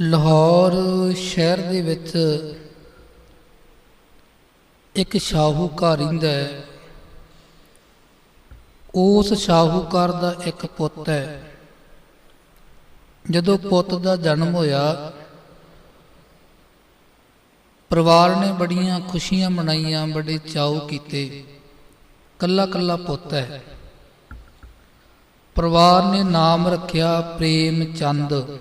ਲਾਹੌਰ ਸ਼ਹਿਰ ਦੇ ਵਿੱਚ ਇੱਕ ਸ਼ਾਹੂਕਾਰ ਰਹਿੰਦਾ ਹੈ। ਉਸ ਸ਼ਾਹੂਕਾਰ ਦਾ ਇੱਕ ਪੁੱਤ ਹੈ। ਜਦੋਂ ਪੁੱਤ ਦਾ ਜਨਮ ਹੋਇਆ, ਪਰਿਵਾਰ ਨੇ ਬੜੀਆਂ ਖੁਸ਼ੀਆਂ ਮਨਾਈਆਂ, ਬੜੇ ਚਾਉ ਕੀਤੇ। ਕੱਲਾ ਕੱਲਾ ਪੁੱਤ ਹੈ। ਪਰਿਵਾਰ ਨੇ ਨਾਮ ਰੱਖਿਆ ਪ੍ਰੇਮ ਚੰਦ।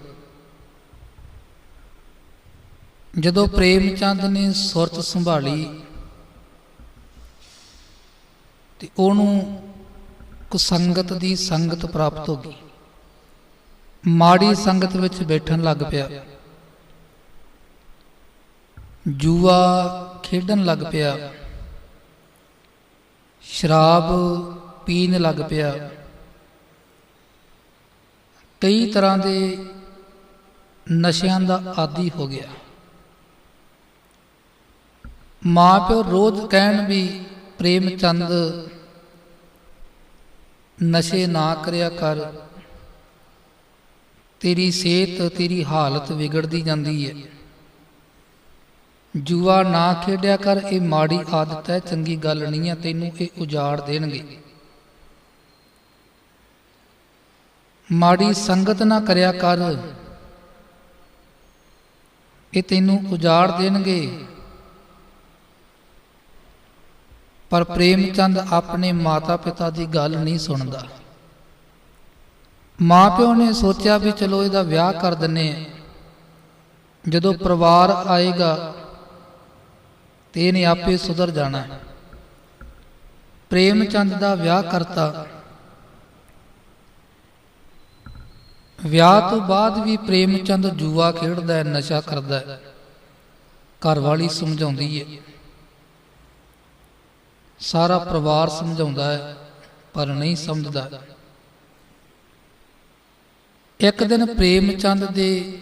ਜਦੋਂ ਪ੍ਰੇਮ ਚੰਦ ਨੇ ਸੁਰਤ ਸੰਭਾਲੀ ਤੇ ਉਹਨੂੰ ਕੁਸੰਗਤ ਦੀ ਸੰਗਤ ਪ੍ਰਾਪਤ ਹੋ ਗਈ। ਮਾੜੀ ਸੰਗਤ ਵਿੱਚ ਬੈਠਣ ਲੱਗ ਪਿਆ। ਜੂਆ ਖੇਡਣ ਲੱਗ ਪਿਆ। ਸ਼ਰਾਬ ਪੀਣ ਲੱਗ ਪਿਆ। ਕਈ ਤਰ੍ਹਾਂ ਦੇ ਨਸ਼ਿਆਂ ਦਾ ਆਦੀ ਹੋ ਗਿਆ। ਮਾਂ ਪਿਓ ਰੋਜ਼ ਕਹਿਣ ਵੀ ਪ੍ਰੇਮ ਚੰਦ ਨਸ਼ੇ ਨਾ ਕਰਿਆ ਕਰ। ਤੇਰੀ ਸਿਹਤ, ਤੇਰੀ ਹਾਲਤ ਵਿਗੜਦੀ ਜਾਂਦੀ ਹੈ ਜੂਆ ਨਾ ਖੇਡਿਆ ਕਰ, ਇਹ ਮਾੜੀ ਆਦਤ ਹੈ, ਚੰਗੀ ਗੱਲ ਨਹੀਂ ਹੈ, ਤੈਨੂੰ ਇਹ ਉਜਾੜ ਦੇਣਗੇ। ਮਾੜੀ ਸੰਗਤ ਨਾ ਕਰਿਆ ਕਰ, ਇਹ ਤੈਨੂੰ ਉਜਾੜ ਦੇਣਗੇ। ਪਰ ਪ੍ਰੇਮ ਚੰਦ ਆਪਣੇ ਮਾਤਾ ਪਿਤਾ ਦੀ ਗੱਲ ਨਹੀਂ ਸੁਣਦਾ। ਮਾਪਿਓ ਨੇ ਸੋਚਿਆ ਵੀ ਚਲੋ ਇਹਦਾ ਵਿਆਹ ਕਰ ਦਿੰਨੇ ਆ। ਜਦੋਂ ਪਰਿਵਾਰ ਆਏਗਾ ਤੇ ਇਹਨੇ ਆਪੇ ਸੁਧਰ ਜਾਣਾ। ਹੈ। ਪ੍ਰੇਮ ਚੰਦ ਦਾ ਵਿਆਹ ਕਰਤਾ। ਵਿਆਹ ਤੋਂ ਬਾਅਦ ਵੀ ਪ੍ਰੇਮ ਚੰਦ ਜੂਆ ਖੇਡਦਾ ਹੈ, ਨਸ਼ਾ ਕਰਦਾ ਹੈ। ਘਰ ਵਾਲੀ ਸਮਝਾਉਂਦੀ ਹੈ। ਸਾਰਾ ਪਰਿਵਾਰ ਸਮਝਾਉਂਦਾ ਹੈ, ਪਰ ਨਹੀਂ ਸਮਝਦਾ। ਇੱਕ ਦਿਨ ਪ੍ਰੇਮ ਚੰਦ ਦੇ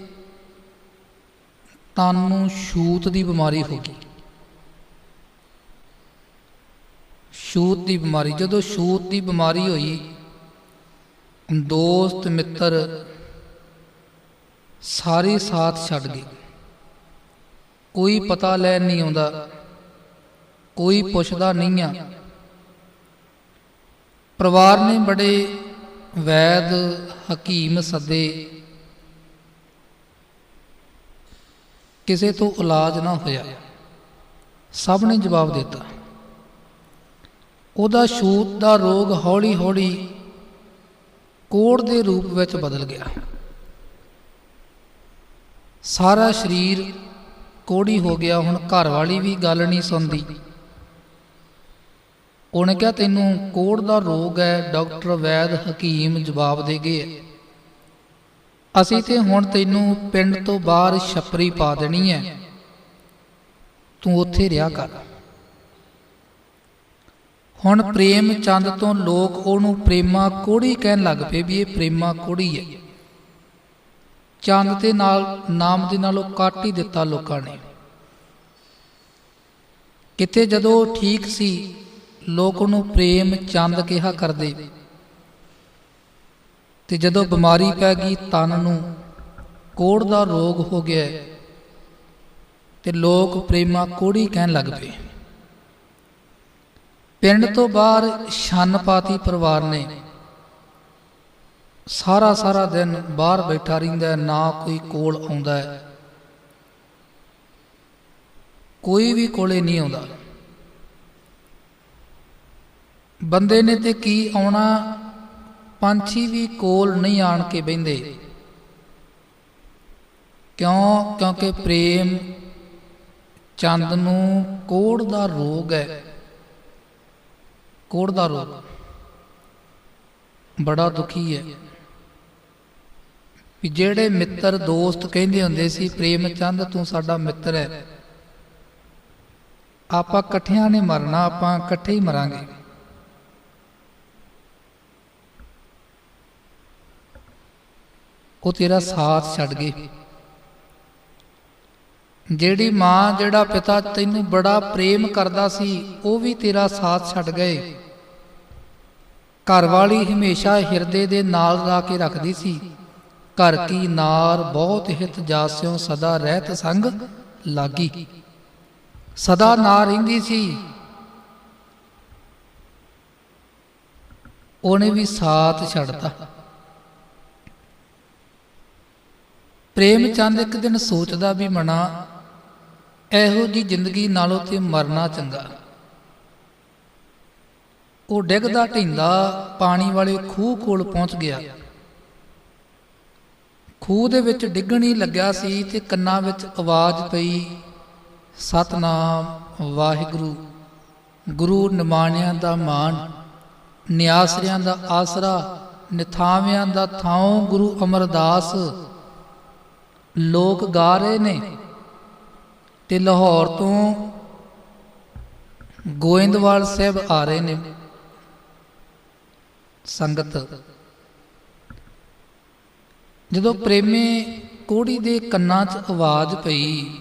ਤਨ ਨੂੰ ਛੂਤ ਦੀ ਬਿਮਾਰੀ ਹੋ ਗਈ। ਛੂਤ ਦੀ ਬਿਮਾਰੀ, ਜਦੋਂ ਛੂਤ ਦੀ ਬਿਮਾਰੀ ਹੋਈ, ਦੋਸਤ, ਮਿੱਤਰ ਸਾਰੇ ਸਾਥ ਛੱਡ ਗਏ। ਕੋਈ ਪਤਾ ਲੈਣ ਨਹੀਂ ਆਉਂਦਾ। ਕੋਈ ਪੁੱਛਦਾ ਨਹੀਂ ਆ। ਪਰਿਵਾਰ ਨੇ ਬੜੇ ਵੈਦ ਹਕੀਮ ਸੱਦੇ। ਕਿਸੇ ਤੋਂ ਇਲਾਜ ਨਾ ਹੋਇਆ। ਸਭ ਨੇ ਜਵਾਬ ਦਿੱਤਾ। ਉਹਦਾ ਛੂਤ ਦਾ ਰੋਗ ਹੌਲੀ-ਹੌਲੀ ਕੋੜ ਦੇ ਰੂਪ ਵਿੱਚ ਬਦਲ ਗਿਆ। ਸਾਰਾ ਸਰੀਰ ਕੋੜੀ ਹੋ ਗਿਆ। ਹੁਣ ਘਰ ਵਾਲੀ ਵੀ ਗੱਲ ਨਹੀਂ ਸੁਣਦੀ। ਉਹਨੇ ਕਿਹਾ, ਤੈਨੂੰ ਕੋੜ ਦਾ ਰੋਗ ਹੈ, ਡਾਕਟਰ ਵੈਦ ਹਕੀਮ ਜਵਾਬ ਦੇ ਗਏ ਅਸੀਂ ਤੇ ਹੁਣ ਤੈਨੂੰ ਪਿੰਡ ਤੋਂ ਬਾਹਰ ਛਪਰੀ ਪਾ ਦੇਣੀ ਹੈ। ਤੂੰ ਉੱਥੇ ਰਿਹਾ ਕਰ। ਹੁਣ ਪ੍ਰੇਮ ਚੰਦ ਤੋਂ ਲੋਕ ਉਹਨੂੰ ਪ੍ਰੇਮਾ ਕੋੜੀ ਕਹਿਣ ਲੱਗ ਪਏ ਵੀ ਇਹ ਪ੍ਰੇਮਾ ਕੋੜੀ ਹੈ। ਚੰਦ ਤੇ ਨਾਲ, ਨਾਮ ਦੇ ਨਾਲੋਂ ਕੱਟ ਹੀ ਦਿੱਤਾ ਲੋਕਾਂ ਨੇ। ਕਿਤੇ ਜਦੋਂ ਠੀਕ ਸੀ ਲੋਕ ਉਹਨੂੰ ਪ੍ਰੇਮ ਚੰਦ ਕਿਹਾ ਕਰਦੇ। ਤੇ ਜਦੋਂ ਬਿਮਾਰੀ ਪੈ ਗਈ, ਤਨ ਨੂੰ ਕੋੜ ਦਾ ਰੋਗ ਹੋ ਗਿਆ ਤੇ ਲੋਕ ਪ੍ਰੇਮਾ ਕੋੜੀ ਕਹਿਣ ਲੱਗ ਪਏ। ਪਿੰਡ ਤੋਂ ਬਾਹਰ ਛੰਨਪਾਤੀ ਪਰਿਵਾਰ ਨੇ ਸਾਰਾ ਸਾਰਾ ਦਿਨ ਬਾਹਰ ਬੈਠਾ ਰਹਿੰਦਾ ਨਾ ਕੋਈ ਕੋਲ ਆਉਂਦਾ ਕੋਈ ਵੀ ਕੋਲੇ ਨਹੀਂ ਆਉਂਦਾ। ਬੰਦੇ ਨੇ ਤੇ ਕੀ ਆਉਣਾ? ਪੰਛੀ ਵੀ ਕੋਲ ਨਹੀਂ ਆਣ ਕੇ ਬਹਿੰਦੇ। ਕਿਉਂ? ਕਿਉਂਕਿ ਪ੍ਰੇਮ ਚੰਦ ਨੂੰ ਕੋੜ ਦਾ ਰੋਗ ਹੈ। ਕੋੜ ਦਾ ਰੋਗ। ਬੜਾ ਦੁਖੀ ਹੈ। ਵੀ ਜਿਹੜੇ ਮਿੱਤਰ ਦੋਸਤ ਕਹਿੰਦੇ ਹੁੰਦੇ ਸੀ, ਪ੍ਰੇਮ ਚੰਦ, ਤੂੰ ਸਾਡਾ ਮਿੱਤਰ ਹੈ। ਆਪਾਂ ਇਕੱਠਿਆਂ ਨੇ ਮਰਨਾ, ਆਪਾਂ ਇਕੱਠੇ ਹੀ ਮਰਾਂਗੇ। ਉਹ ਤੇਰਾ ਸਾਥ ਛੱਡ ਗਏ। ਜਿਹੜੀ ਮਾਂ, ਜਿਹੜਾ ਪਿਤਾ ਤੈਨੂੰ ਬੜਾ ਪ੍ਰੇਮ ਕਰਦਾ ਸੀ, ਉਹ ਵੀ ਤੇਰਾ ਸਾਥ ਛੱਡ ਗਏ। ਘਰ ਵਾਲੀ ਹਮੇਸ਼ਾ ਹਿਰਦੇ ਦੇ ਨਾਲ ਲਾ ਕੇ ਰੱਖਦੀ ਸੀ। ਘਰ ਕੀ ਨਾਰ ਬਹੁਤ ਹਿਤ ਜਾਸਿਓ ਸਦਾ ਰਹਿਤ ਸੰਗ ਲਾਗੀ। ਸਦਾ ਨਾ ਰਹਿੰਦੀ ਸੀ। ਉਹਨੇ ਵੀ ਸਾਥ ਛੱਡਤਾ। ਪ੍ਰੇਮ ਚੰਦ ਇੱਕ ਦਿਨ ਸੋਚਦਾ ਵੀ ਮਨਾ, ਇਹੋ ਜੀ ਜ਼ਿੰਦਗੀ ਨਾਲੋਂ ਤੇ ਮਰਨਾ ਚੰਗਾ। ਉਹ ਡਿੱਗਦਾ ਢਿੰਦਾ ਪਾਣੀ ਵਾਲੇ ਖੂਹ ਕੋਲ ਪਹੁੰਚ ਗਿਆ। ਖੂਹ ਦੇ ਵਿੱਚ ਡਿੱਗਣ ਹੀ ਲੱਗਿਆ ਸੀ ਤੇ ਕੰਨਾਂ ਵਿੱਚ ਆਵਾਜ਼ ਪਈ, ਸਤਨਾਮ ਵਾਹਿਗੁਰੂ, ਗੁਰੂ ਨਿਮਾਣਿਆਂ ਦਾ ਮਾਣ, ਨਿਆਸਰਿਆਂ ਦਾ ਆਸਰਾ, ਨਿਥਾਵਿਆਂ ਦਾ ਥਾਂ ਗੁਰੂ ਅਮਰਦਾਸ ਲੋਕ ਗਾ ਰਹੇ ਨੇ ਤੇ ਲਾਹੌਰ ਤੋਂ ਗੋਇੰਦਵਾਲ ਸਾਹਿਬ ਆ ਰਹੇ ਨੇ। ਸੰਗਤ ਜਦੋਂ ਪ੍ਰੇਮੇ ਕੋੜੀ ਦੇ ਕੰਨਾਂ 'ਚ ਆਵਾਜ਼ ਪਈ,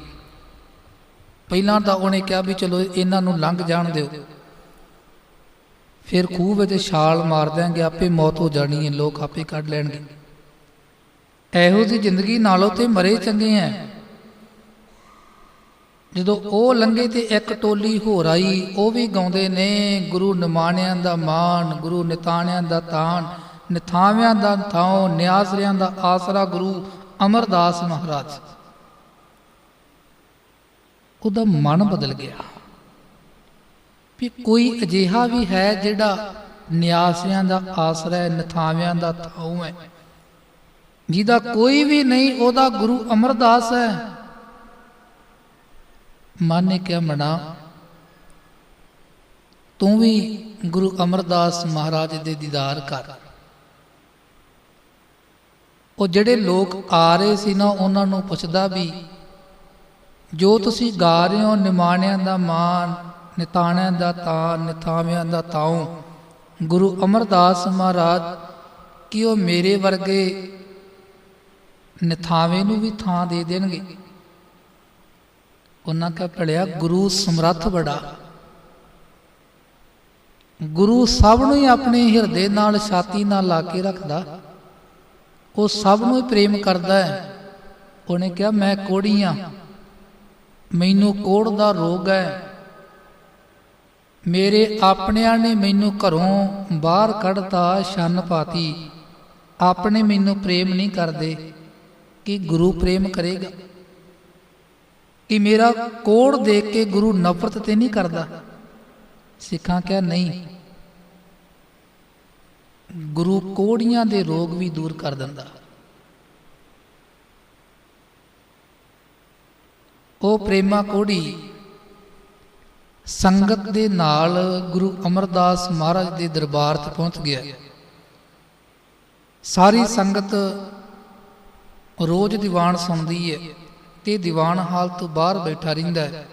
ਪਹਿਲਾਂ ਤਾਂ ਉਹਨੇ ਕਿਹਾ ਵੀ ਚਲੋ ਇਹਨਾਂ ਨੂੰ ਲੰਘ ਜਾਣ ਦਿਓ। ਫਿਰ ਖੂਹ ਵਿੱਚ ਛਾਲ ਮਾਰ ਦਿਆਂਗੇ, ਆਪੇ ਮੌਤ ਹੋ ਜਾਣੀ ਹੈ, ਲੋਕ ਆਪੇ ਕੱਢ ਲੈਣਗੇ। ਇਹੋ ਜਿਹੀ ਜ਼ਿੰਦਗੀ ਨਾਲੋਂ ਤੇ ਮਰੇ ਚੰਗੇ ਐ। ਜਦੋਂ ਉਹ ਲੰਘੇ ਤੇ ਇੱਕ ਟੋਲੀ ਹੋਰ ਆਈ, ਉਹ ਵੀ ਗਾਉਂਦੇ ਨੇ, ਗੁਰੂ ਨਿਮਾਣਿਆਂ ਦਾ ਮਾਣ, ਗੁਰੂ ਨਿਤਾਣਿਆਂ ਦਾ ਤਾਣ, ਨਿਥਾਵਿਆਂ ਦਾ ਥਾਂ ਨਿਆਸਰਿਆਂ ਦਾ ਆਸਰਾ, ਗੁਰੂ ਅਮਰਦਾਸ ਮਹਾਰਾਜ। ਉਹਦਾ ਮਨ ਬਦਲ ਗਿਆ ਵੀ ਕੋਈ ਅਜਿਹਾ ਵੀ ਹੈ ਜਿਹੜਾ ਨਿਆਸਰਿਆਂ ਦਾ ਆਸਰਾ ਹੈ, ਨਿਥਾਵਿਆਂ ਦਾ ਥਾਂ ਹੈ। ਜਿਹਦਾ ਕੋਈ ਵੀ ਨਹੀਂ, ਉਹਦਾ ਗੁਰੂ ਅਮਰਦਾਸ ਹੈ। ਮਨ ਨੇ ਕਿਹਾ ਮਣਾ ਤੂੰ ਵੀ ਗੁਰੂ ਅਮਰਦਾਸ ਮਹਾਰਾਜ ਦੇ ਦੀਦਾਰ ਕਰ। ਉਹ ਜਿਹੜੇ ਲੋਕ ਆ ਰਹੇ ਸੀ ਨਾ, ਉਹਨਾਂ ਨੂੰ ਪੁੱਛਦਾ ਵੀ, ਜੋ ਤੁਸੀਂ ਗਾ ਰਹੇ ਹੋ, ਨਿਮਾਣਿਆਂ ਦਾ ਮਾਨ ਨਿਤਾਣਿਆਂ ਦਾ ਤਾਨ ਨਿਥਾਵਿਆਂ ਦਾ ਤਾਉ, ਗੁਰੂ ਅਮਰਦਾਸ ਮਹਾਰਾਜ, ਕਿ ਉਹ ਮੇਰੇ ਵਰਗੇ ਨਿਥਾਵੇਂ ਨੂੰ ਵੀ ਥਾਂ ਦੇ ਦੇਣਗੇ। ਉਹਨਾਂ ਕਾ ਭਲਿਆ ਗੁਰੂ ਸਮਰੱਥ ਬੜਾ। ਗੁਰੂ ਸਭ ਨੂੰ ਹੀ ਆਪਣੇ ਹਿਰਦੇ ਨਾਲ, ਛਾਤੀ ਨਾਲ ਲਾ ਕੇ ਰੱਖਦਾ। ਉਹ ਸਭ ਨੂੰ ਹੀ ਪ੍ਰੇਮ ਕਰਦਾ ਹੈ। ਉਹਨੇ ਕਿਹਾ, ਮੈਂ ਕੋੜੀ ਕੋੜੀਆਂ ਮੈਨੂੰ ਕੋੜ ਦਾ ਰੋਗ ਹੈ। ਮੇਰੇ ਆਪਣਿਆਂ ਨੇ ਮੈਨੂੰ ਘਰੋਂ ਬਾਹਰ ਕੱਢਤਾ, ਛੰਨ ਪਾਤੀ। ਆਪਣੇ ਮੈਨੂੰ ਪ੍ਰੇਮ ਨਹੀਂ ਕਰਦੇ। ਕਿ ਗੁਰੂ ਪ੍ਰੇਮ ਕਰੇਗਾ? ਕਿ ਮੇਰਾ ਕੋੜ ਦੇਖ ਕੇ ਗੁਰੂ ਨਫ਼ਰਤ ਤੇ ਨਹੀਂ ਕਰਦਾ? ਸਿੱਖਾਂ ਕਿਹਾ, ਨਹੀਂ। ਗੁਰੂ ਕੋੜੀਆਂ ਦੇ ਰੋਗ ਵੀ ਦੂਰ ਕਰ ਦਿੰਦਾ। ਉਹ ਪ੍ਰੇਮਾ ਕੋੜੀ ਸੰਗਤ ਦੇ ਨਾਲ ਗੁਰੂ ਅਮਰਦਾਸ ਮਹਾਰਾਜ ਦੇ ਦਰਬਾਰ 'ਤੇ ਪਹੁੰਚ ਗਿਆ। ਸਾਰੀ ਸੰਗਤ ਰੋਜ਼ ਦੀਵਾਨ ਸੁਣਦੀ ਹੈ ਤੇ ਦੀਵਾਨ ਹਾਲ ਤੋਂ ਬਾਹਰ ਬੈਠਾ ਰਹਿੰਦਾ ਹੈ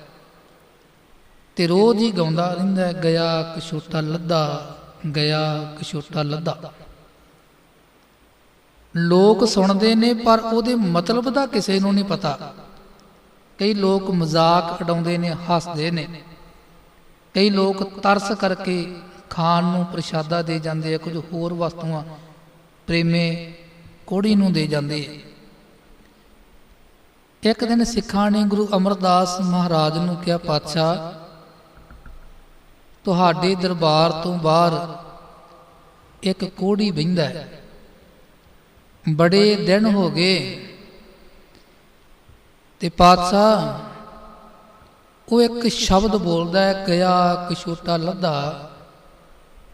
ਤੇ ਰੋਜ਼ ਹੀ ਗਾਉਂਦਾ ਰਹਿੰਦਾ ਹੈ ਗਿਆ ਕਛੋਟਾ ਲੱਦਾ, ਗਿਆ ਕਛੋਟਾ ਲੱਦਾ। ਲੋਕ ਸੁਣਦੇ ਨੇ, ਪਰ ਉਹਦੇ ਮਤਲਬ ਦਾ ਕਿਸੇ ਨੂੰ ਨਹੀਂ ਪਤਾ। ਕਈ ਲੋਕ ਮਜ਼ਾਕ ਉਡਾਉਂਦੇ ਨੇ, ਹੱਸਦੇ ਨੇ। ਕਈ ਲੋਕ ਤਰਸ ਕਰਕੇ ਖਾਣ ਨੂੰ ਪ੍ਰਸ਼ਾਦਾ ਦੇ ਜਾਂਦੇ ਆ, ਕੁਝ ਹੋਰ ਵਸਤੂਆਂ ਪ੍ਰੇਮੇ ਕੋੜੀ ਨੂੰ ਦੇ ਜਾਂਦੇ ਆ। ਇੱਕ ਦਿਨ ਸਿੱਖਾਂ ਨੇ ਗੁਰੂ ਅਮਰਦਾਸ ਮਹਾਰਾਜ ਨੂੰ ਕਿਹਾ, ਪਾਤਸ਼ਾਹ, ਤੁਹਾਡੇ ਦਰਬਾਰ ਤੋਂ ਬਾਹਰ ਇੱਕ ਕੋੜੀ ਬਹਿੰਦਾ ਹੈ। ਬੜੇ ਦਿਨ ਹੋ ਗਏ ਤੇ ਪਾਤਸ਼ਾਹ ਉਹ ਇੱਕ ਸ਼ਬਦ ਬੋਲਦਾ ਹੈ, ਗਿਆ ਕਛੋਟਾ ਲੱਦਾ।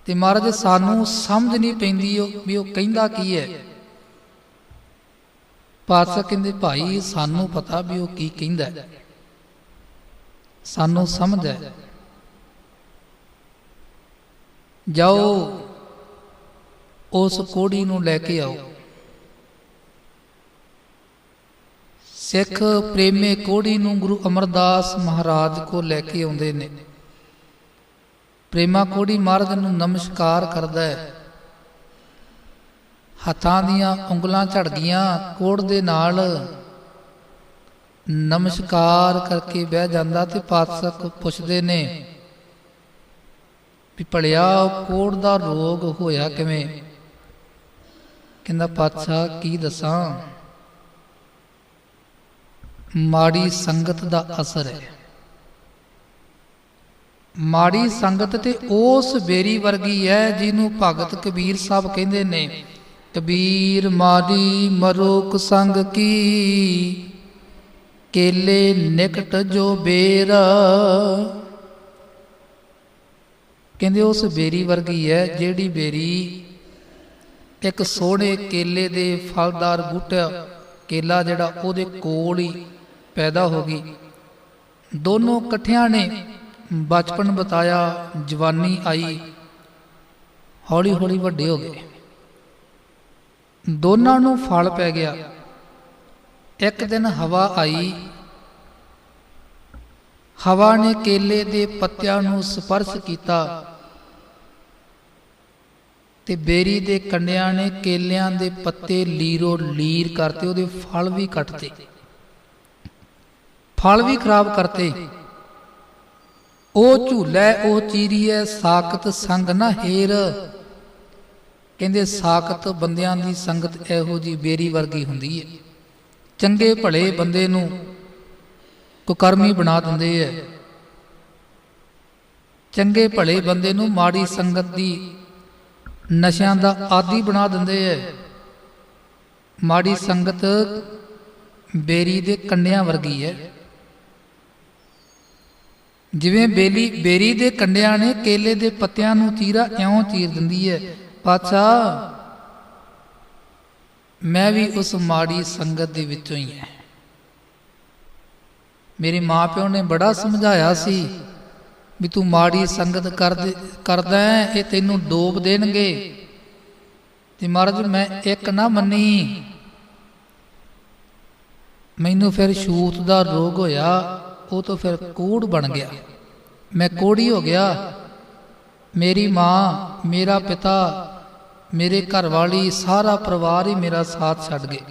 ਤੇ ਮਹਾਰਾਜ, ਸਾਨੂੰ ਸਮਝ ਨਹੀਂ ਪੈਂਦੀ ਉਹ ਵੀ ਉਹ ਕਹਿੰਦਾ ਕੀ ਹੈ? ਪਾਤਸ਼ਾਹ ਕਹਿੰਦੇ, ਭਾਈ, ਸਾਨੂੰ ਪਤਾ ਵੀ ਉਹ ਕੀ ਕਹਿੰਦਾ ਸਾਨੂੰ ਸਮਝ ਹੈ। ਜਾਓ, ਉਸ ਕੋੜੀ ਨੂੰ ਲੈ ਕੇ ਆਓ। ਸਿੱਖ ਪ੍ਰੇਮੇ ਕੋੜੀ ਨੂੰ ਗੁਰੂ ਅਮਰਦਾਸ ਮਹਾਰਾਜ ਕੋ ਲੈ ਕੇ ਆਉਂਦੇ ਨੇ। ਪ੍ਰੇਮਾ ਕੋੜੀ ਮਹਾਰਾਜ ਨੂੰ ਨਮਸਕਾਰ ਕਰਦਾ ਹੈ। ਹੱਥਾਂ ਦੀਆਂ ਉਂਗਲਾਂ ਝੜ ਗਈਆਂ ਕੋੜ ਦੇ ਨਾਲ ਨਮਸਕਾਰ ਕਰਕੇ ਬਹਿ ਜਾਂਦਾ ਤੇ ਪਾਤਸ਼ਾਹ ਪੁੱਛਦੇ ਨੇ ਵੀ ਭਲਿਆ ਕੋੜ ਦਾ ਰੋਗ ਹੋਇਆ ਕਿਵੇਂ? ਕਹਿੰਦਾ, ਪਾਤਸ਼ਾਹ, ਕੀ ਦੱਸਾਂ? ਮਾੜੀ ਸੰਗਤ ਦਾ ਅਸਰ ਹੈ। ਮਾੜੀ ਸੰਗਤ ਤੇ ਉਸ ਬੇਰੀ ਵਰਗੀ ਹੈ ਜਿਹਨੂੰ ਭਗਤ ਕਬੀਰ ਸਾਹਿਬ ਕਹਿੰਦੇ ਨੇ ਕਬੀਰ ਮਾਰੀ ਮਰੋਕ ਸੰਗ ਕੀ? ਕੇਲੇ ਨਿਕਟ ਜੋ ਬੇਰ। ਕਹਿੰਦੇ ਉਸ ਬੇਰੀ ਵਰਗੀ ਹੈ ਜਿਹੜੀ ਬੇਰੀ ਇੱਕ ਸੋਹਣੇ ਕੇਲੇ ਦੇ ਫਲਦਾਰ ਬੂਟਾ ਕੇਲਾ ਜਿਹੜਾ ਉਹਦੇ ਕੋਲ ਹੀ ਪੈਦਾ ਹੋ ਗਈ। ਦੋਨੋਂ ਇਕੱਠਿਆਂ ਨੇ ਬਚਪਨ ਬਤਾਇਆ, ਜਵਾਨੀ ਆਈ ਹੌਲੀ ਹੌਲੀ ਵੱਡੇ ਹੋ ਗਏ। ਦੋਨਾਂ ਨੂੰ ਫਲ ਪੈ ਗਿਆ। ਇੱਕ ਦਿਨ ਹਵਾ ਆਈ। ਹਵਾ ਨੇ ਕੇਲੇ ਦੇ ਪੱਤਿਆਂ ਨੂੰ ਸਪਰਸ਼ ਕੀਤਾ ਤੇ ਬੇਰੀ ਦੇ ਕੰਡਿਆਂ ਨੇ ਕੇਲਿਆਂ ਦੇ ਪੱਤੇ ਲੀਰੋ ਲੀਰ ਕਰਤੇ, ਉਹਦੇ ਫਲ ਵੀ ਕੱਟਤੇ। ਫਲ ਵੀ ਖਰਾਬ ਕਰਤੇ। ਉਹ ਝੂਲੇ, ਉਹ ਚੀਰੀਐ ਸਾਖਤ ਸੰਗ ਨਾ ਹੇਰ। ਕਹਿੰਦੇ ਸਾਖਤ ਬੰਦਿਆਂ ਦੀ ਸੰਗਤ ਇਹੋ ਜੀ ਬੇਰੀ ਵਰਗੀ ਹੁੰਦੀ ਹੈ ਚੰਗੇ ਭਲੇ ਬੰਦੇ ਨੂੰ ਕੁਕਰਮੀ ਬਣਾ ਦਿੰਦੇ ਐ ਚੰਗੇ ਭਲੇ ਬੰਦੇ ਨੂੰ ਮਾੜੀ ਸੰਗਤ ਦੀ ਨਸ਼ਿਆਂ ਦਾ ਆਦੀ ਬਣਾ ਦਿੰਦੇ ਐ ਮਾੜੀ ਸੰਗਤ ਬੇਰੀ ਦੇ ਕੰਡਿਆਂ ਵਰਗੀ ਹੈ ਜਿਵੇਂ ਬੇਲੀ ਬੇਰੀ ਦੇ ਕੰਡਿਆਂ ਨੇ ਕੇਲੇ ਦੇ ਪੱਤਿਆਂ ਨੂੰ ਚੀਰਾ ਇਉਂ ਚੀਰ ਦਿੰਦੀ ਹੈ ਪਾਤਸ਼ਾਹ ਮੈਂ ਵੀ ਉਸ ਮਾੜੀ ਸੰਗਤ ਦੇ ਵਿੱਚੋਂ ਹੀ ਹਾਂ। ਮੇਰੇ ਮਾਪਿਓ ਨੇ ਬੜਾ ਸਮਝਾਇਆ ਸੀ ਵੀ ਤੂੰ ਮਾੜੀ ਸੰਗਤ ਕਰਦੇ, ਕਰਦਾ ਹੈ, ਇਹ ਤੈਨੂੰ ਡੋਬ ਦੇਣਗੇ। ਤੇ ਮਹਾਰਾਜ, ਮੈਂ ਇੱਕ ਨਾ ਮੰਨੀ। ਮੈਨੂੰ ਫਿਰ ਛੂਤ ਦਾ ਰੋਗ ਹੋਇਆ, ਉਹ ਤੋਂ ਫਿਰ ਕੋੜ ਬਣ ਗਿਆ। ਮੈਂ ਕੋੜੀ ਹੋ ਗਿਆ। ਮੇਰੀ ਮਾਂ, ਮੇਰਾ ਪਿਤਾ ਮੇਰੇ ਘਰ ਵਾਲੀ ਸਾਰਾ ਪਰਿਵਾਰ ਹੀ ਮੇਰਾ ਸਾਥ ਛੱਡ ਗਏ।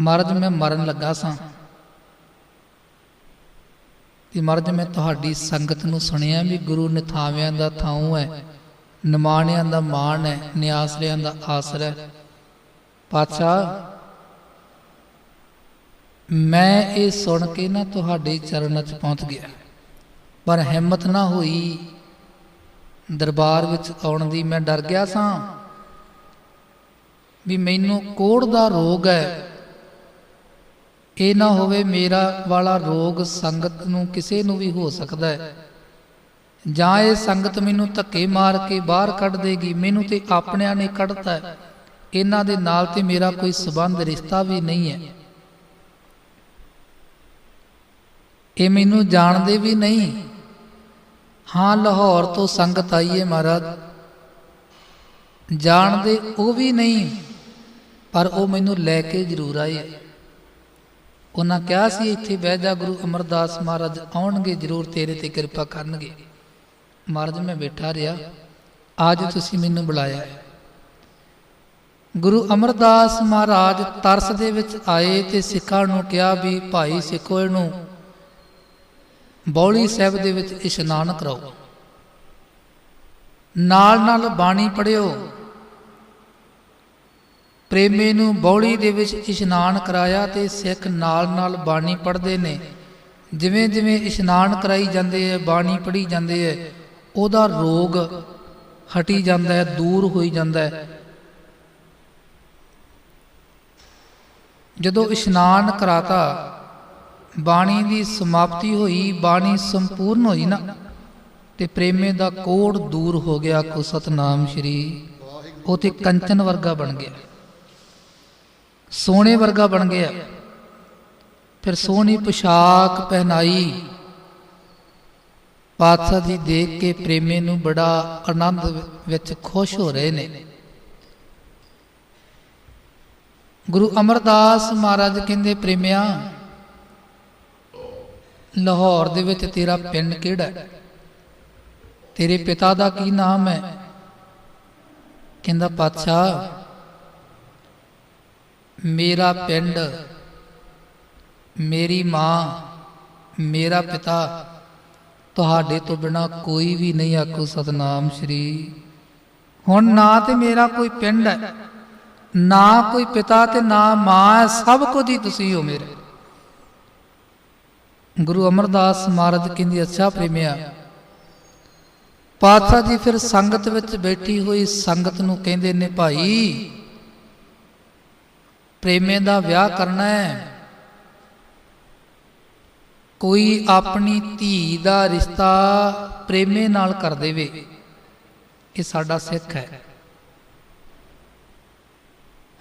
ਮਹਾਰਾਜ, ਮੈਂ ਮਰਨ ਲੱਗਾ ਸਾਂ। ਤੇ ਮਹਾਰਾਜ, ਮੈਂ ਤੁਹਾਡੀ ਸੰਗਤ ਨੂੰ ਸੁਣਿਆ ਵੀ ਗੁਰੂ ਨਿਥਾਵਿਆਂ ਦਾ ਥਾਉ ਹੈ, ਨਿਮਾਣਿਆਂ ਦਾ ਮਾਣ ਹੈ, ਨਿਆਸਰਿਆਂ ਦਾ ਆਸਰਾ ਹੈ। ਪਾਤਸ਼ਾਹ, ਮੈਂ ਇਹ ਸੁਣ ਕੇ ਨਾ ਤੁਹਾਡੇ ਚਰਨਾਂ 'ਚ ਪਹੁੰਚ ਗਿਆ। ਪਰ ਹਿੰਮਤ ਨਾ ਹੋਈ ਦਰਬਾਰ ਵਿੱਚ ਆਉਣ ਦੀ ਮੈਂ ਡਰ ਗਿਆ ਸਾਂ ਵੀ ਮੈਨੂੰ ਕੋੜ ਦਾ ਰੋਗ ਹੈ। ਇਹ ਨਾ ਹੋਵੇ ਮੇਰਾ ਵਾਲਾ ਰੋਗ ਸੰਗਤ ਨੂੰ ਕਿਸੇ ਨੂੰ ਵੀ ਹੋ ਸਕਦਾ ਹੈ। ਜਾਂ ਇਹ ਸੰਗਤ ਮੈਨੂੰ ਧੱਕੇ ਮਾਰ ਕੇ ਬਾਹਰ ਕੱਢ ਦੇਗੀ, ਮੈਨੂੰ ਤੇ ਆਪਣਿਆਂ ਨੇ ਕੱਢਤਾ ਹੈ। ਇਹਨਾਂ ਦੇ ਨਾਲ ਤੇ ਮੇਰਾ ਕੋਈ ਸਬੰਧ, ਰਿਸ਼ਤਾ ਵੀ ਨਹੀਂ ਹੈ। ਇਹ ਮੈਨੂੰ ਜਾਣਦੇ ਵੀ ਨਹੀਂ। ਹਾਂ ਲਾਹੌਰ ਤੋਂ ਸੰਗਤ ਆਈ ਹੈ ਮਹਾਰਾਜ। ਜਾਣਦੇ ਉਹ ਵੀ ਨਹੀਂ, ਪਰ ਉਹ ਮੈਨੂੰ ਲੈ ਕੇ ਜ਼ਰੂਰ ਆਏ। ਉਹਨਾਂ ਕਿਹਾ ਸੀ, ਇੱਥੇ ਬਹਿ ਜਾ, ਗੁਰੂ ਅਮਰਦਾਸ ਮਹਾਰਾਜ ਆਉਣਗੇ, ਜ਼ਰੂਰ ਤੇਰੇ ਤੇ ਕਿਰਪਾ ਕਰਨਗੇ। ਮਹਾਰਾਜ, ਮੈਂ ਬੈਠਾ ਰਿਹਾ। ਅੱਜ ਤੁਸੀਂ ਮੈਨੂੰ ਬੁਲਾਇਆ ਗੁਰੂ ਅਮਰਦਾਸ ਮਹਾਰਾਜ ਤਰਸ ਦੇ ਵਿੱਚ ਆਏ ਤੇ ਸਿੱਖਾਂ ਨੂੰ ਕਿਹਾ ਵੀ ਭਾਈ ਸਿੱਖੋ ਇਹਨੂੰ। ਬੌਲੀ ਸਾਹਿਬ ਦੇ ਵਿੱਚ ਇਸ਼ਨਾਨ ਕਰਾਓ ਨਾਲ ਨਾਲ ਬਾਣੀ ਪੜਿਓ ਪ੍ਰੇਮੀ ਨੂੰ ਬੌਲੀ ਦੇ ਵਿੱਚ ਇਸ਼ਨਾਨ ਕਰਾਇਆ ਤੇ ਸਿੱਖ ਨਾਲ ਨਾਲ ਬਾਣੀ ਪੜ੍ਹਦੇ ਨੇ। ਜਿਵੇਂ ਜਿਵੇਂ ਇਸ਼ਨਾਨ ਕਰਾਈ ਜਾਂਦੇ ਹੈ ਬਾਣੀ ਪੜ੍ਹੀ ਜਾਂਦੇ ਹੈ ਉਹਦਾ ਰੋਗ ਹਟੀ ਜਾਂਦਾ ਹੈ ਦੂਰ ਹੋਈ ਜਾਂਦਾ ਹੈ ਜਦੋਂ ਇਸ਼ਨਾਨ ਕਰਾਤਾ ਬਾਣੀ ਦੀ ਸਮਾਪਤੀ ਹੋਈ, ਬਾਣੀ ਸੰਪੂਰਨ ਹੋਈ ਨਾ। ਤੇ ਪ੍ਰੇਮੇ ਦਾ ਕੋੜ ਦੂਰ ਹੋ ਗਿਆ, ਕੋ ਸਤਨਾਮ ਸ਼੍ਰੀ। ਉਹ ਤੇ ਕੰਚਨ ਵਰਗਾ ਬਣ ਗਿਆ। ਸੋਨੇ ਵਰਗਾ ਬਣ ਗਿਆ। ਫਿਰ ਸੋਹਣੀ ਪੋਸ਼ਾਕ ਪਹਿਨਾਈ। ਪਾਤਸ਼ਾਹ ਜੀ ਦੇਖ ਕੇ ਪ੍ਰੇਮੇ ਨੂੰ ਬੜਾ ਆਨੰਦ ਵਿੱਚ ਖੁਸ਼ ਹੋ ਰਹੇ ਨੇ। ਗੁਰੂ ਅਮਰਦਾਸ ਮਹਾਰਾਜ ਕਹਿੰਦੇ, ਪ੍ਰੇਮਿਆ ਲਾਹੌਰ ਦੇ ਵਿੱਚ ਤੇਰਾ ਪਿੰਡ ਕਿਹੜਾ ਹੈ? ਤੇਰੇ ਪਿਤਾ ਦਾ ਕੀ ਨਾਮ ਹੈ? ਕਹਿੰਦਾ, ਪਾਤਸ਼ਾਹ, ਮੇਰਾ ਪਿੰਡ, ਮੇਰੀ ਮਾਂ, ਮੇਰਾ ਪਿਤਾ ਤੁਹਾਡੇ ਤੋਂ ਬਿਨਾ ਕੋਈ ਵੀ ਨਹੀਂ ਆਖੋ ਸਤਨਾਮ ਸ਼੍ਰੀ। ਹੁਣ ਨਾ ਤੇ ਮੇਰਾ ਕੋਈ ਪਿੰਡ ਹੈ, ਨਾ ਕੋਈ ਪਿਤਾ ਤੇ ਨਾ ਮਾਂ ਹੈ, ਸਭ ਕੁਝ ਹੀ ਤੁਸੀਂ ਹੋ ਮੇਰੇ। ਗੁਰੂ ਅਮਰਦਾਸ ਮਹਾਰਾਜ ਕਹਿੰਦੀ, ਅੱਛਾ ਪ੍ਰੇਮਿਆ, ਪਾਤਸ਼ਾਹ ਜੀ ਫਿਰ ਸੰਗਤ ਵਿੱਚ ਬੈਠੀ ਹੋਈ ਸੰਗਤ ਨੂੰ ਕਹਿੰਦੇ ਨੇ, ਭਾਈ, ਪ੍ਰੇਮੇ ਦਾ ਵਿਆਹ ਕਰਨਾ ਹੈ। ਕੋਈ ਆਪਣੀ ਧੀ ਦਾ ਰਿਸ਼ਤਾ ਪ੍ਰੇਮੇ ਨਾਲ ਕਰ ਦੇਵੇ। ਇਹ ਸਾਡਾ ਸਿੱਖ ਹੈ।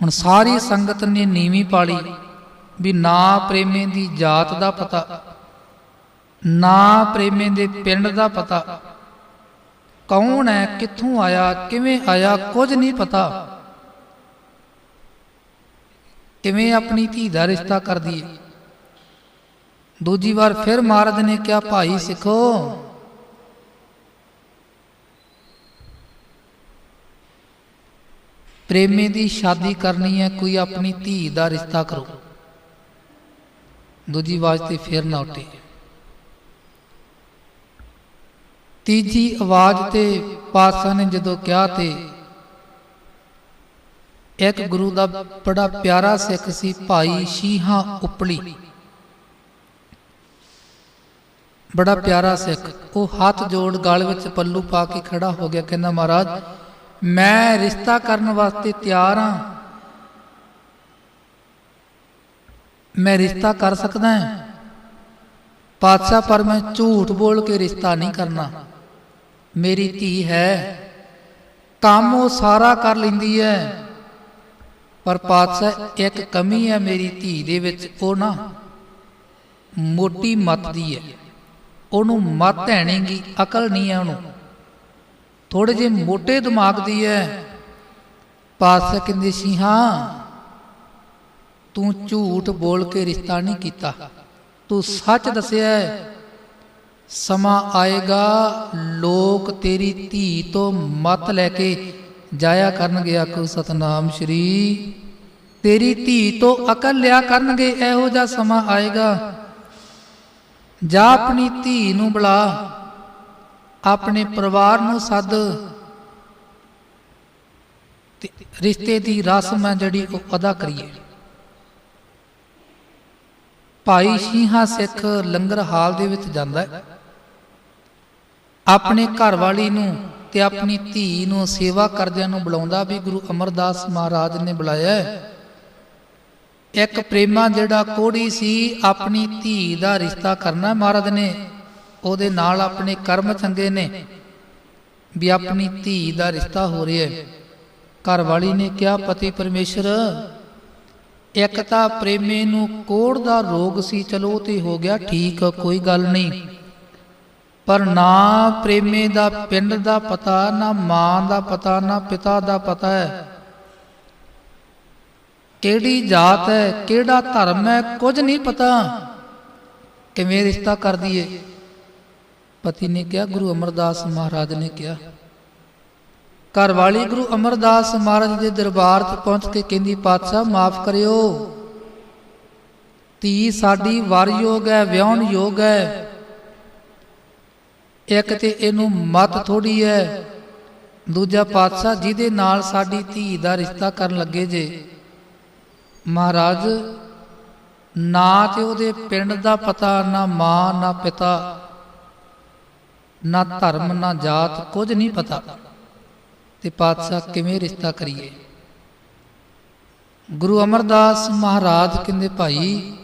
ਹੁਣ ਸਾਰੀ ਸੰਗਤ ਨੇ ਨੀਵੀਂ ਪਾਲੀ ਵੀ ਨਾ ਪ੍ਰੇਮੇ ਦੀ ਜਾਤ ਦਾ ਪਤਾ ਨਾ ਪ੍ਰੇਮੇ ਦੇ ਪਿੰਡ ਦਾ ਪਤਾ। ਕੌਣ ਹੈ, ਕਿੱਥੋਂ ਆਇਆ, ਕਿਵੇਂ ਆਇਆ, ਕੁਝ ਨਹੀਂ ਪਤਾ। ਕਿਵੇਂ ਆਪਣੀ ਧੀ ਦਾ ਰਿਸ਼ਤਾ ਕਰਦੀ ਹੈ ਦੂਜੀ ਵਾਰ ਫਿਰ ਮਹਾਰਾਜ ਨੇ ਕਿਹਾ, ਭਾਈ ਸਿੱਖੋ, ਪ੍ਰੇਮੇ ਦੀ ਸ਼ਾਦੀ ਕਰਨੀ ਹੈ, ਕੋਈ ਆਪਣੀ ਧੀ ਦਾ ਰਿਸ਼ਤਾ ਕਰੋ। ਦੂਜੀ ਆਵਾਜ਼ ਤੇ ਫਿਰ ਨਾ ਉੱਠੇ। ਤੀਜੀ ਆਵਾਜ਼ ਤੇ ਪਾਤਸ਼ਾਹ ਨੇ ਜਦੋਂ ਕਿਹਾ ਤੇ ਇੱਕ ਗੁਰੂ ਦਾ ਬੜਾ ਪਿਆਰਾ ਸਿੱਖ ਸੀ, ਭਾਈ ਸ਼ੀਹਾ ਉਪਲੀ। ਬੜਾ ਪਿਆਰਾ ਸਿੱਖ। ਉਹ ਹੱਥ ਜੋੜ ਗਲ ਵਿੱਚ ਪੱਲੂ ਪਾ ਕੇ ਖੜਾ ਹੋ ਗਿਆ, ਕਹਿੰਦਾ, ਮਹਾਰਾਜ, ਮੈਂ ਰਿਸ਼ਤਾ ਕਰਨ ਵਾਸਤੇ ਤਿਆਰ ਹਾਂ ਮੈਂ ਰਿਸ਼ਤਾ ਕਰ ਸਕਦਾ ਹਾਂ ਪਾਤਸ਼ਾਹ, ਪਰ ਮੈਂ ਝੂਠ ਬੋਲ ਕੇ ਰਿਸ਼ਤਾ ਨਹੀਂ ਕਰਨਾ। ਮੇਰੀ ਧੀ ਹੈ। ਕੰਮ ਉਹ ਸਾਰਾ ਕਰ ਲੈਂਦੀ ਹੈ। ਪਰ ਪਾਤਸ਼ਾਹ, ਇੱਕ ਕਮੀ ਹੈ ਮੇਰੀ ਧੀ ਦੇ ਵਿੱਚ, ਉਹ ਨਾ ਮੋਟੀ ਮੱਤ ਦੀ ਹੈ। ਉਹਨੂੰ ਮਤ ਹੈ ਅਕਲ ਨਹੀਂ ਹੈ ਉਹਨੂੰ। ਥੋੜੇ ਜਿਹੇ ਮੋਟੇ ਦਿਮਾਗ ਦੀ ਹੈ। ਪਾਤਸ਼ਾਹ ਕਹਿੰਦੇ ਸੀ ਹਾਂ ਤੂੰ ਝੂਠ ਬੋਲ ਕੇ ਰਿਸ਼ਤਾ ਨਹੀਂ ਕੀਤਾ। ਤੂੰ ਸੱਚ ਦੱਸਿਆ ਸਮਾਂ ਆਏਗਾ, ਲੋਕ ਤੇਰੀ ਧੀ ਤੋਂ ਮਤ ਲੈ ਕੇ ਜਾਇਆ ਕਰਨਗੇ ਆਖੋ ਸਤਨਾਮ ਸ਼੍ਰੀ। ਤੇਰੀ ਧੀ ਤੋਂ ਅਕਲ ਲਿਆ ਕਰਨਗੇ, ਇਹੋ ਜਿਹਾ ਸਮਾਂ ਆਏਗਾ। ਜਾ ਆਪਣੀ ਧੀ ਨੂੰ ਬੁਲਾ, ਆਪਣੇ ਪਰਿਵਾਰ ਨੂੰ ਸੱਦ। ਤੇ ਰਿਸ਼ਤੇ ਦੀ ਰਸਮ ਹੈ ਜਿਹੜੀ ਉਹ ਅਦਾ ਕਰੀਏ। ਭਾਈ ਸ਼ੀਹਾ ਸਿੱਖ ਲੰਗਰ ਹਾਲ ਦੇ ਵਿੱਚ ਜਾਂਦਾ ਹੈ। ਆਪਣੇ ਘਰ ਵਾਲੀ ਨੂੰ ਤੇ ਆਪਣੀ ਧੀ ਨੂੰ ਸੇਵਾ ਕਰਦਿਆਂ ਨੂੰ ਬੁਲਾਉਂਦਾ ਵੀ ਗੁਰੂ ਅਮਰਦਾਸ ਮਹਾਰਾਜ ਨੇ ਬੁਲਾਇਆ ਇੱਕ ਪ੍ਰੇਮਾ ਜਿਹੜਾ ਕੋੜੀ ਸੀ, ਆਪਣੀ ਧੀ ਦਾ ਰਿਸ਼ਤਾ ਕਰਨਾ ਮਹਾਰਾਜ ਨੇ। ਉਹਦੇ ਨਾਲ ਆਪਣੇ ਕਰਮ ਚੰਗੇ ਨੇ ਵੀ ਆਪਣੀ ਧੀ ਦਾ ਰਿਸ਼ਤਾ ਹੋ ਰਿਹਾ ਹੈ। ਘਰ ਵਾਲੀ ਨੇ ਕਿਹਾ, ਪਤੀ ਪਰਮੇਸ਼ਰ, ਇੱਕ ਤਾਂ ਪ੍ਰੇਮੇ ਨੂੰ ਕੋੜ ਦਾ ਰੋਗ ਸੀ, ਚਲੋ ਉਹ ਤੇ ਹੋ ਗਿਆ, ਠੀਕ, ਕੋਈ ਗੱਲ ਨਹੀਂ। ਪਰ ਨਾ ਪ੍ਰੇਮੇ ਦਾ ਪਿੰਡ ਦਾ ਪਤਾ, ਨਾ ਮਾਂ ਦਾ ਪਤਾ, ਨਾ ਪਿਤਾ ਦਾ ਪਤਾ ਹੈ। ਕਿਹੜੀ ਜਾਤ ਹੈ, ਕਿਹੜਾ ਧਰਮ ਹੈ, ਕੁਝ ਨਹੀਂ ਪਤਾ। ਕਿਵੇਂ ਰਿਸ਼ਤਾ ਕਰ ਦਈਏ? ਪਤੀ ਨੇ ਕਿਹਾ, ਗੁਰੂ ਅਮਰਦਾਸ ਮਹਾਰਾਜ ਨੇ ਕਿਹਾ। ਘਰ ਵਾਲੀ ਗੁਰੂ ਅਮਰਦਾਸ ਮਹਾਰਾਜ ਦੇ ਦਰਬਾਰ 'ਚ ਪਹੁੰਚ ਕੇ ਕਹਿੰਦੀ, ਪਾਤਸ਼ਾਹ, ਮਾਫ ਕਰਿਓ। ਧੀ ਸਾਡੀ ਵਰ ਯੋਗ ਹੈ, ਵਿਆਹਣ ਯੋਗ ਹੈ। ਇੱਕ ਤੇ ਇਹਨੂੰ ਮਤ ਥੋੜੀ ਹੈ। ਦੂਜਾ ਪਾਤਸ਼ਾਹ ਜਿਹਦੇ ਨਾਲ ਸਾਡੀ ਧੀ ਦਾ ਰਿਸ਼ਤਾ ਕਰਨ ਲੱਗੇ ਜੇ। ਮਹਾਰਾਜ, ਨਾ ਤੇ ਉਹਦੇ ਪਿੰਡ ਦਾ ਪਤਾ, ਨਾ ਮਾਂ, ਨਾ ਪਿਤਾ, ਨਾ ਧਰਮ, ਨਾ ਜਾਤ, ਕੁਝ ਨਹੀਂ ਪਤਾ। ਤੇ ਪਾਤਸ਼ਾਹ ਕਿਵੇਂ ਰਿਸ਼ਤਾ ਕਰੀਏ? ਗੁਰੂ ਅਮਰਦਾਸ ਮਹਾਰਾਜ ਕਹਿੰਦੇ, ਭਾਈ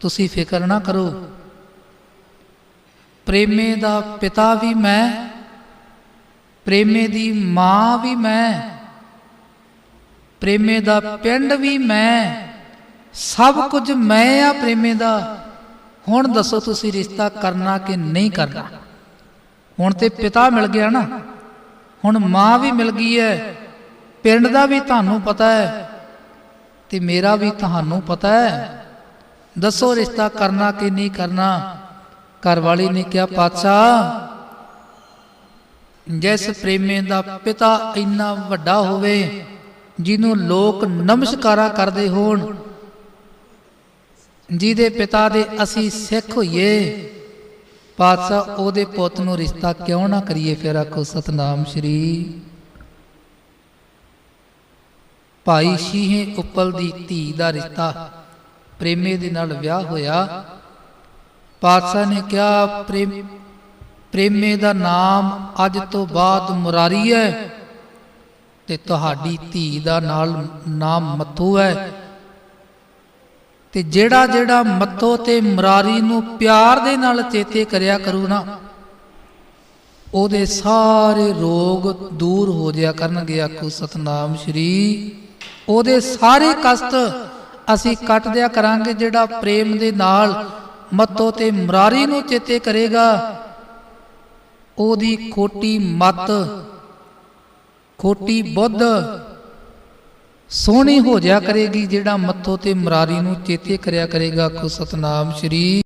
ਤੁਸੀਂ ਫਿਕਰ ਨਾ ਕਰੋ। ਪ੍ਰੇਮੇ ਦਾ ਪਿਤਾ ਵੀ ਮੈਂ, ਪ੍ਰੇਮੇ ਦੀ ਮਾਂ ਵੀ ਮੈਂ, ਪ੍ਰੇਮੇ ਦਾ ਪਿੰਡ ਵੀ ਮੈਂ, ਸਭ ਕੁਝ ਮੈਂ ਆ ਪ੍ਰੇਮੇ ਦਾ। ਹੁਣ ਦੱਸੋ ਤੁਸੀਂ ਰਿਸ਼ਤਾ ਕਰਨਾ ਕਿ ਨਹੀਂ ਕਰਨਾ? ਹੁਣ ਤੇ ਪਿਤਾ ਮਿਲ ਗਿਆ ਨਾ। ਹੁਣ ਮਾਂ ਵੀ ਮਿਲ ਗਈ ਹੈ ਪਿੰਡ ਦਾ ਵੀ ਤੁਹਾਨੂੰ ਪਤਾ ਹੈ ਤੇ ਮੇਰਾ ਵੀ ਤੁਹਾਨੂੰ ਪਤਾ ਹੈ ਦੱਸੋ ਰਿਸ਼ਤਾ ਕਰਨਾ ਕਿ ਨਹੀਂ ਕਰਨਾ? ਘਰ ਵਾਲੀ ਨੇ ਕਿਹਾ, ਪਾਤਸ਼ਾਹ, ਜਿਸ ਪ੍ਰੇਮੇ ਦਾ ਪਿਤਾ ਇੰਨਾ ਵੱਡਾ ਹੋਵੇ, ਜਿਹਨੂੰ ਲੋਕ ਨਮਸਕਾਰਾ ਕਰਦੇ ਹੋਣ, ਜਿਹਦੇ ਪਿਤਾ ਦੇ ਅਸੀਂ ਸਿੱਖ ਹੋਈਏ, ਪਾਤਸ਼ਾਹ ਉਹਦੇ ਪੁੱਤ ਨੂੰ ਰਿਸ਼ਤਾ ਕਿਉਂ ਨਾ ਕਰੀਏ? ਫਿਰ ਆਖੋ, ਸਤਨਾਮ ਸ਼੍ਰੀ ਭਾਈ ਸ਼ੀਹੇ ਉੱਪਲ ਦੀ ਧੀ ਦਾ ਰਿਸ਼ਤਾ ਪ੍ਰੇਮੇ ਦੇ ਨਾਲ ਵਿਆਹ ਹੋਇਆ, ਪਾਤਸ਼ਾਹ ਨੇ ਕਿਹਾ, ਪ੍ਰੇਮ, ਪ੍ਰੇਮੇ ਦਾ ਨਾਮ ਅੱਜ ਤੋਂ ਬਾਅਦ ਮੁਰਾਰੀ ਹੈ ਤੇ ਤੁਹਾਡੀ ਧੀ ਦਾ ਨਾਲ ਨਾਮ ਮੱਥੂ ਹੈ। ਤੇ ਜਿਹੜਾ ਜਿਹੜਾ ਮੱਥੋ ਤੇ ਮੁਰਾਰੀ ਨੂੰ ਪਿਆਰ ਦੇ ਨਾਲ ਚੇਤੇ ਕਰਿਆ ਕਰੂ ਨਾ, ਉਹਦੇ ਸਾਰੇ ਰੋਗ ਦੂਰ ਹੋ ਜਾਇਆ ਕਰਨਗੇ, ਆਖੋ ਸਤਨਾਮ ਸ਼੍ਰੀ। ਉਹਦੇ ਸਾਰੇ ਕਸ਼ਟ ਅਸੀਂ ਕੱਟ ਦਿਆ ਕਰਾਂਗੇ ਜਿਹੜਾ ਪ੍ਰੇਮ ਦੇ ਨਾਲ ਮੱਤੋ ਤੇ ਮੁਰਾਰੀ ਨੂੰ ਚੇਤੇ ਕਰੇਗਾ। ਉਹਦੀ ਖੋਟੀ ਮਤ, ਖੋਟੀ ਬੁੱਧ ਸੋਹਣੀ ਹੋ ਜਾ ਕਰੇਗੀ ਜਿਹੜਾ ਮੱਥੋ ਤੇ ਮੁਰਾਰੀ ਨੂੰ ਚੇਤੇ ਕਰਿਆ ਕਰੇਗਾ। ਆਖੋ ਸਤਨਾਮ ਸ਼੍ਰੀ